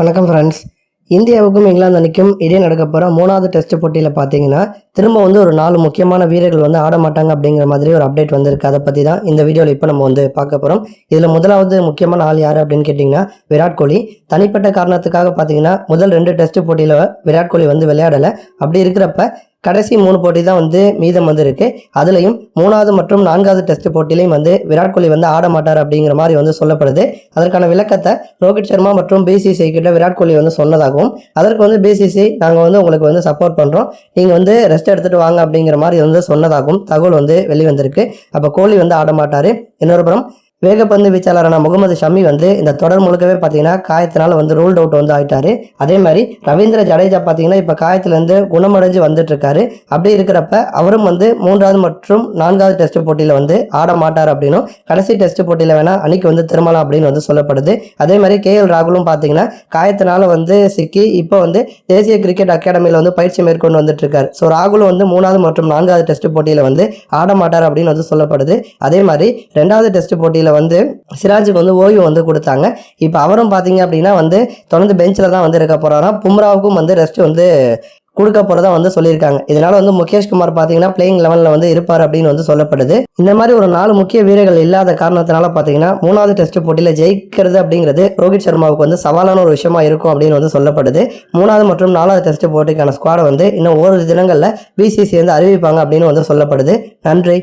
வணக்கம் ஃப்ரெண்ட்ஸ் இந்தியாவுக்கும் இங்கிலாந்து அணிக்கும் இடையே நடக்க போகிற மூணாவது டெஸ்ட் போட்டியில் பார்த்தீங்கன்னா திரும்ப வந்து ஒரு நாலு முக்கியமான வீரர்கள் வந்து ஆட மாட்டாங்க அப்படிங்கிற மாதிரி ஒரு அப்டேட் வந்திருக்கு. அதை பற்றி தான் இந்த வீடியோவில் இப்போ நம்ம வந்து பார்க்க போகிறோம் இதில் முதலாவது முக்கியமான ஆள் யார் அப்படின்னு கேட்டிங்கன்னா விராட் கோலி. தனிப்பட்ட காரணத்துக்காக பார்த்தீங்கன்னா முதல் ரெண்டு டெஸ்ட் போட்டியில் விராட் கோலி வந்து விளையாடலை. அப்படி இருக்கிறப்ப கடைசி மூணு போட்டி தான் வந்து மீதம் வந்திருக்கு அதுலேயும் மூணாவது மற்றும் நான்காவது டெஸ்ட் போட்டிலையும் வந்து விராட் கோலி வந்து ஆட மாட்டார் அப்படிங்கிற மாதிரி வந்து சொல்லப்படுது. அதற்கான விளக்கத்தை ரோஹித் சர்மா மற்றும் பிசிசிஐ கிட்ட விராட் கோலி வந்து சொன்னதாகவும் அதற்கு வந்து பிசிசி நாங்கள் வந்து உங்களுக்கு வந்து சப்போர்ட் பண்ணுறோம் நீங்கள் வந்து ரெஸ்ட் எடுத்துகிட்டு வாங்க அப்படிங்கிற மாதிரி வந்து சொன்னதாகவும் தகவல் வந்து வெளிவந்திருக்கு. அப்போ கோலி வந்து ஆட மாட்டார். இன்னொரு புறம் வேகப்பந்து வீச்சாளரான முகமது ஷமி வந்து இந்த தொடர் முழுக்கவே பார்த்தீங்கன்னா காயத்தினால வந்து ரூல்ட் அவுட் வந்து ஆயிட்டாரு. அதே மாதிரி ரவீந்திர ஜடேஜா பார்த்தீங்கன்னா இப்போ காயத்திலேருந்து குணமடைஞ்சு வந்துட்டு இருக்காரு அப்படி இருக்கிறப்ப அவரும் வந்து மூன்றாவது மற்றும் நான்காவது டெஸ்ட் போட்டியில் வந்து ஆட மாட்டார் அப்படின்னும் கடைசி டெஸ்ட் போட்டியில் வேணா அன்னைக்கு வந்து திருமலாம் அப்படின்னு வந்து சொல்லப்படுது. அதே மாதிரி கே எல் ராகுலும் பார்த்தீங்கன்னா காயத்தினால வந்து சிக்கி இப்போ வந்து தேசிய கிரிக்கெட் அகாடமியில் வந்து பயிற்சி மேற்கொண்டு வந்துட்டு இருக்காரு ஸோ ராகுலும் வந்து மூணாவது மற்றும் நான்காவது டெஸ்ட் போட்டியில் வந்து ஆட மாட்டார் அப்படின்னு வந்து சொல்லப்படுது. அதே மாதிரி ரெண்டாவது டெஸ்ட் போட்டியில் வந்து சிராஜுக்கு வந்து ஓய்வு வந்து கொடுத்தாங்க. இப்போ அவரும் பார்த்தீங்க அப்படின்னா வந்து தொடர்ந்து பெஞ்சில் தான் வந்து இருக்க போகிறாராம் பும்ராவுக்கும் வந்து ரெஸ்ட் வந்து கொடுக்க போகிறதா வந்து சொல்லியிருக்காங்க. இதனால வந்து முகேஷ் குமார் பார்த்தீங்கன்னா பிளேயிங் லெவலில் வந்து இருப்பார் அப்படின்னு வந்து சொல்லப்படுது. இந்த மாதிரி ஒரு நாலு முக்கிய வீரர்கள் இல்லாத காரணத்தினால பார்த்தீங்கன்னா மூணாவது டெஸ்ட் போட்டியில் ஜெயிக்கிறது அப்படிங்கிறது ரோஹித் சர்மாவுக்கு வந்து சவாலான ஒரு விஷயமா இருக்கும் அப்படின்னு வந்து சொல்லப்படுது. மூணாவது மற்றும் நாலாவது டெஸ்ட் போட்டிக்கான ஸ்குவாடை வந்து இன்னும் ஓரிரு தினங்களில் பிசிசி வந்து அறிவிப்பாங்க அப்படின்னு வந்து சொல்லப்படுது. நன்றி.